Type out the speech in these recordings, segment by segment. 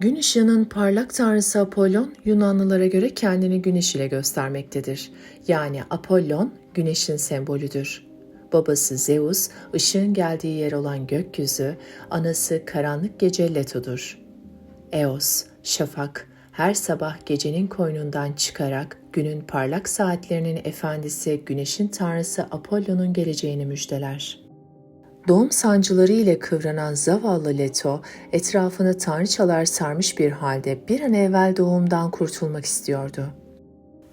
Gün ışığının parlak tanrısı Apollon, Yunanlılara göre kendini güneş ile göstermektedir. Yani Apollon, güneşin sembolüdür. Babası Zeus, ışığın geldiği yer olan gökyüzü, anası karanlık gece Leto'dur. Eos, şafak, her sabah gecenin koynundan çıkarak günün parlak saatlerinin efendisi güneşin tanrısı Apollon'un geleceğini müjdeler. Doğum sancıları ile kıvranan zavallı Leto, etrafını tanrıçalar sarmış bir halde bir an evvel doğumdan kurtulmak istiyordu.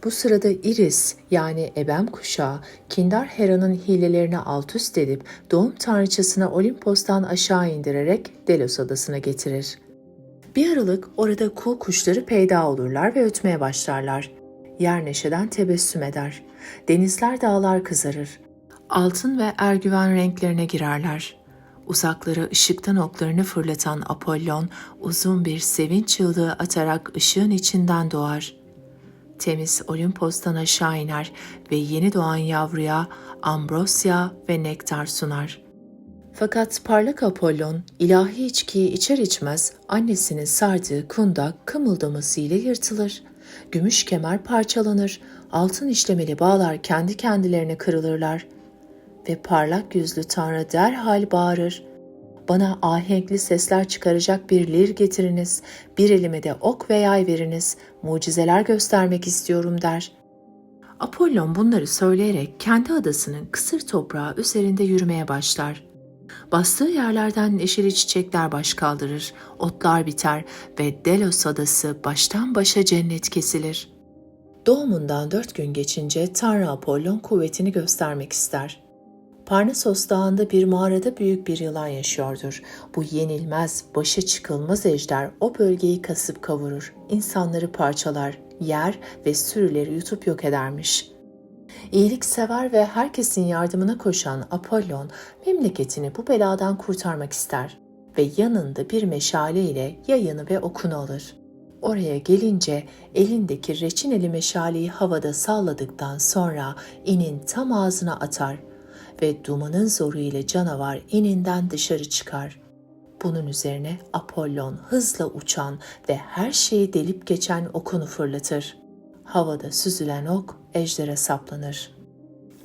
Bu sırada Iris yani Ebem kuşağı, Kindar Hera'nın hilelerini alt üst edip doğum tanrıçasını Olimpos'tan aşağı indirerek Delos adasına getirir. Bir aralık orada kul kuşları peyda olurlar ve ötmeye başlarlar. Yer neşeden tebessüm eder. Denizler dağlar kızarır. Altın ve ergüven renklerine girerler. Uzaklara ışıktan oklarını fırlatan Apollon uzun bir sevinç çığlığı atarak ışığın içinden doğar. Temiz Olimpos'tan aşağı iner ve yeni doğan yavruya ambrosya ve nektar sunar. Fakat parlak Apollon ilahi içkiyi içer içmez annesinin sardığı kundak kımıldamasıyla yırtılır. Gümüş kemer parçalanır, altın işlemeli bağlar kendi kendilerine kırılırlar. Ve parlak yüzlü tanrı derhal bağırır. Bana ahenkli sesler çıkaracak bir lir getiriniz, bir elime de ok ve yay veriniz, mucizeler göstermek istiyorum der. Apollon bunları söyleyerek kendi adasının kısır toprağı üzerinde yürümeye başlar. Bastığı yerlerden neşeli çiçekler baş kaldırır, otlar biter ve Delos adası baştan başa cennet kesilir. Doğumundan dört gün geçince Tanrı Apollon kuvvetini göstermek ister. Parnasos Dağı'nda bir mağarada büyük bir yılan yaşıyordur. Bu yenilmez, başa çıkılmaz ejder o bölgeyi kasıp kavurur, insanları parçalar, yer ve sürüleri yutup yok edermiş.'' İyiliksever ve herkesin yardımına koşan Apollon memleketini bu beladan kurtarmak ister ve yanında bir meşale ile yayını ve okunu alır. Oraya gelince elindeki reçineli meşaleyi havada salladıktan sonra inin tam ağzına atar ve dumanın zoru ile canavar ininden dışarı çıkar. Bunun üzerine Apollon hızla uçan ve her şeyi delip geçen okunu fırlatır. Havada süzülen ok ejdere saplanır.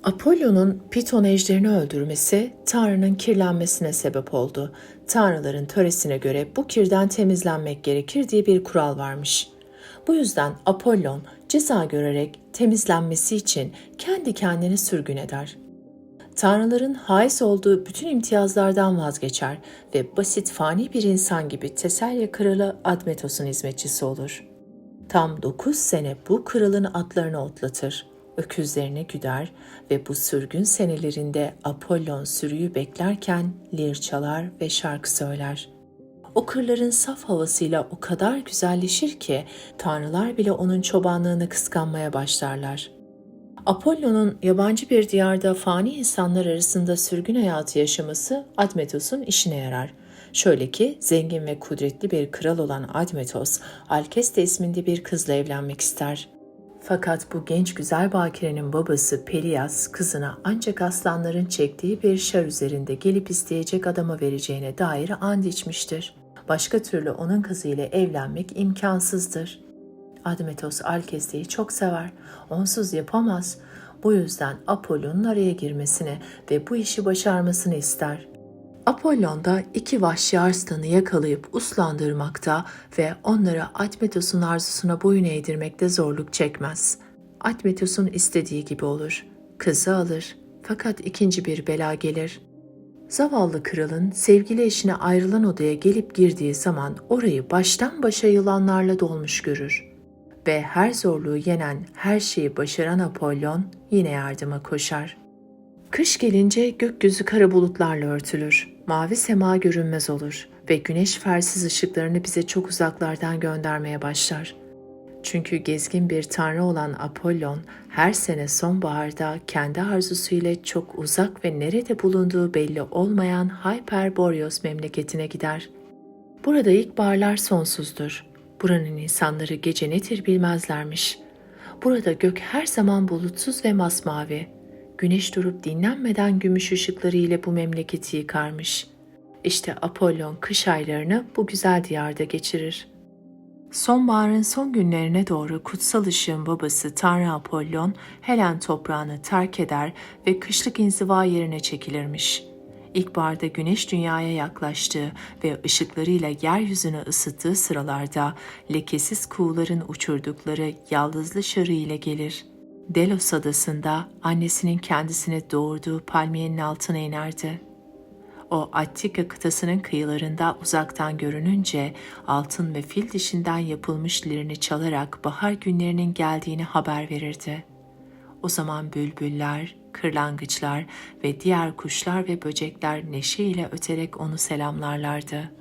Apollon'un Piton ejderini öldürmesi Tanrı'nın kirlenmesine sebep oldu. Tanrıların töresine göre bu kirden temizlenmek gerekir diye bir kural varmış. Bu yüzden Apollon ceza görerek temizlenmesi için kendi kendini sürgün eder. Tanrıların hais olduğu bütün imtiyazlardan vazgeçer ve basit fani bir insan gibi Teselya kralı Admetos'un hizmetçisi olur. Tam dokuz sene bu kralın atlarını otlatır öküzlerini güder ve bu sürgün senelerinde Apollon sürüyü beklerken lir çalar ve şarkı söyler. O kırların saf havasıyla o kadar güzelleşir ki tanrılar bile onun çobanlığını kıskanmaya başlarlar. Apollon'un yabancı bir diyarda fani insanlar arasında sürgün hayatı yaşaması Admetos'un işine yarar. Şöyle ki zengin ve kudretli bir kral olan Admetos, Alkeste isminde bir kızla evlenmek ister. Fakat bu genç güzel bakirenin babası Pelias kızına ancak aslanların çektiği bir şar üzerinde gelip isteyecek adama vereceğine dair and içmiştir. Başka türlü onun kızıyla evlenmek imkansızdır. Admetos Alkeste'yi çok sever. Onsuz yapamaz. Bu yüzden Apollon'un araya girmesini ve bu işi başarmasını ister. Apollon da iki vahşi arslanı yakalayıp uslandırmakta ve onları Admetos'un arzusuna boyun eğdirmekte zorluk çekmez. Admetos'un istediği gibi olur. Kızı alır. Fakat ikinci bir bela gelir. Zavallı kralın sevgili eşine ayrılan odaya gelip girdiği zaman orayı baştan başa yılanlarla dolmuş görür. Ve her zorluğu yenen, her şeyi başaran Apollon yine yardıma koşar. Kış gelince gökyüzü kara bulutlarla örtülür mavi sema görünmez olur ve güneş fersiz ışıklarını bize çok uzaklardan göndermeye başlar. Çünkü gezgin bir tanrı olan Apollon her sene sonbaharda kendi arzusuyla çok uzak ve nerede bulunduğu belli olmayan Hyperboreos memleketine gider. Burada ilkbaharlar sonsuzdur. Buranın insanları gece nedir bilmezlermiş. Burada gök her zaman bulutsuz ve masmavi güneş durup dinlenmeden gümüş ışıkları ile bu memleketi yıkarmış. İşte Apollon kış aylarını bu güzel diyarda geçirir. Sonbaharın son günlerine doğru kutsal ışığın babası Tanrı Apollon, Helen toprağını terk eder ve kışlık inziva yerine çekilirmiş. İlkbaharda güneş dünyaya yaklaştığı ve ışıklarıyla yeryüzünü ısıttığı sıralarda lekesiz kuğuların uçurdukları yaldızlı şarı ile gelir. Delos adasında annesinin kendisini doğurduğu palmiyenin altına inerdi. O Attika kıtasının kıyılarında uzaktan görününce altın ve fil dişinden yapılmış lirini çalarak bahar günlerinin geldiğini haber verirdi. O zaman bülbüller, kırlangıçlar ve diğer kuşlar ve böcekler neşeyle öterek onu selamlarlardı.